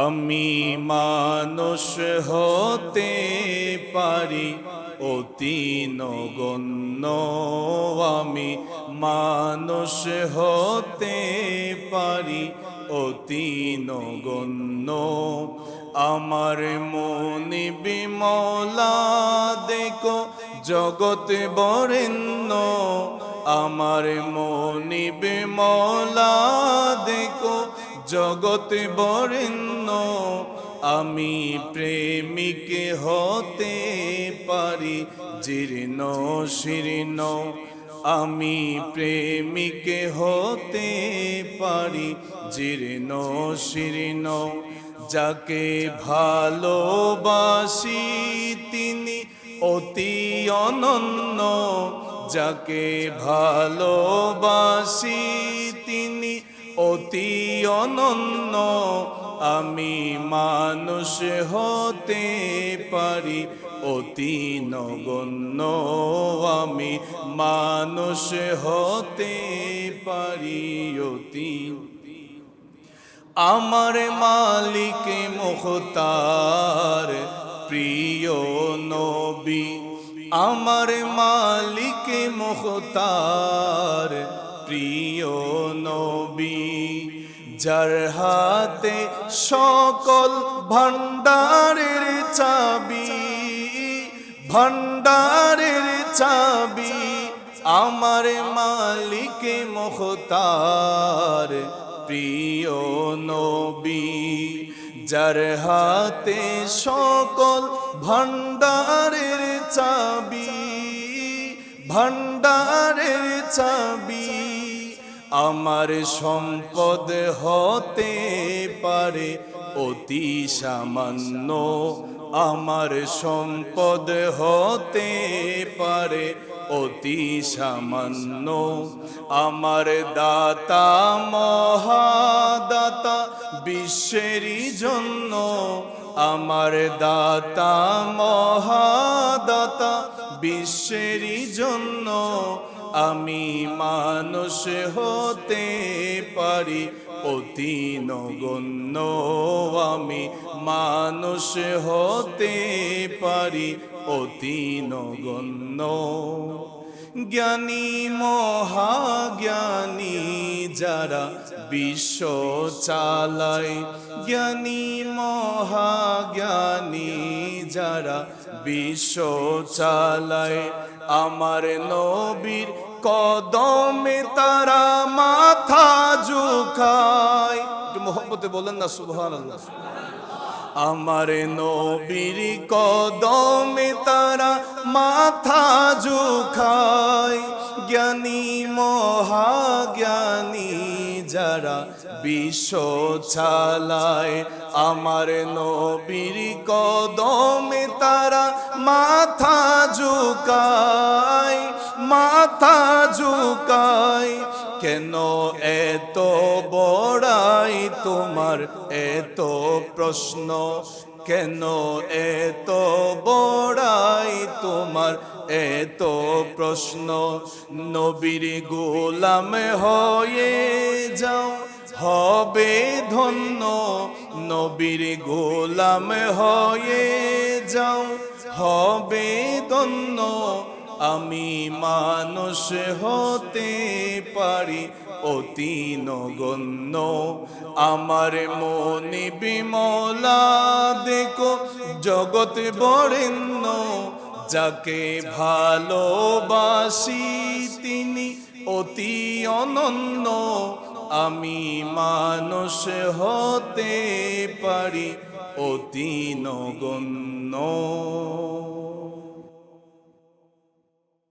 আমি মানুষ হতে পারি, অতি নগণ্য আমি মানুষ হতে পারি, অতি নগণ্য আমার মনে বিমলা দেখো, জগৎ বরেণ্য আমার মনে বিমলা দেখো, জগৎ বরেণ্য আমি প্রেমিক হতে পারি, জীর্ণ শীর্ণ। আমি প্রেমিক হতে পারি, জীর্ণ শীর্ণ। যাকে ভালোবাসি তিনি অতি অনন্য। যাকে ভালোবাসি অতি অনন্য, আমি মানুষ হতে পারি, অতি নগণ্য, আমি মানুষ হতে পারি, অতি আমার মালিক মুখতার প্রিয় নবী, আমার মালিক মুখতার প্রিয় নবী। যার হাতে সকল ভান্ডারের চাবি ভান্ডারের চাবি আমার মালিক মুখতার প্রিয় নবী। যার হাতে সকল ভান্ডারের চাবি ভান্ডারের চাবি আমার সম্পদ হতে পারে অতি সামান্য। আমার সম্পদ হতে পারে অতি সামান্য। আমার দাতা, মহাদাতা বিশ্বেরই জন্য। আমার দাতা, মহাদাতা বিশ্বেরই জন্য। আমি মানুষ হতে পারি, অতি নগণ্য আমি মানুষ হতে পারি, অতি নগণ্য। জ্ঞানী, মহাজ্ঞানী যারা বিশ্ব চালায়, জ্ঞানী, মহাজ্ঞানী যারা বিশ্ব চালায় আমার নবীর কদমে তারা মাথা ঝুঁকায়। একটু মোহব্বতে বলেন না আল্লাহ আমার নবীর কদমে তারা মাথা ঝুঁকায়। জ্ঞানী মহাজ্ঞানী যারা বিশ্ব চালায় আমার নবীর কদমে মাথা ঝুঁকায় মাথা ঝুঁকায় কেন এত বড়াই তোমার এত প্রশ্ন? কেন এত বড়াই তোমার এত প্রশ্ন? নবীর গোলাম হয়ে যাও, হবে ধন্য। নবীর গোলাম হয়ে যাও হবে ধন্য আমি মানুষ হতে পারি অতি নগণ্য। আমার মনে বিমলা, দেখো জগৎ বরেণ্য, যাকে ভালোবাসি তিনি অতি অনন্য। আমি মানুষ হতে পারি অতি নগণ্য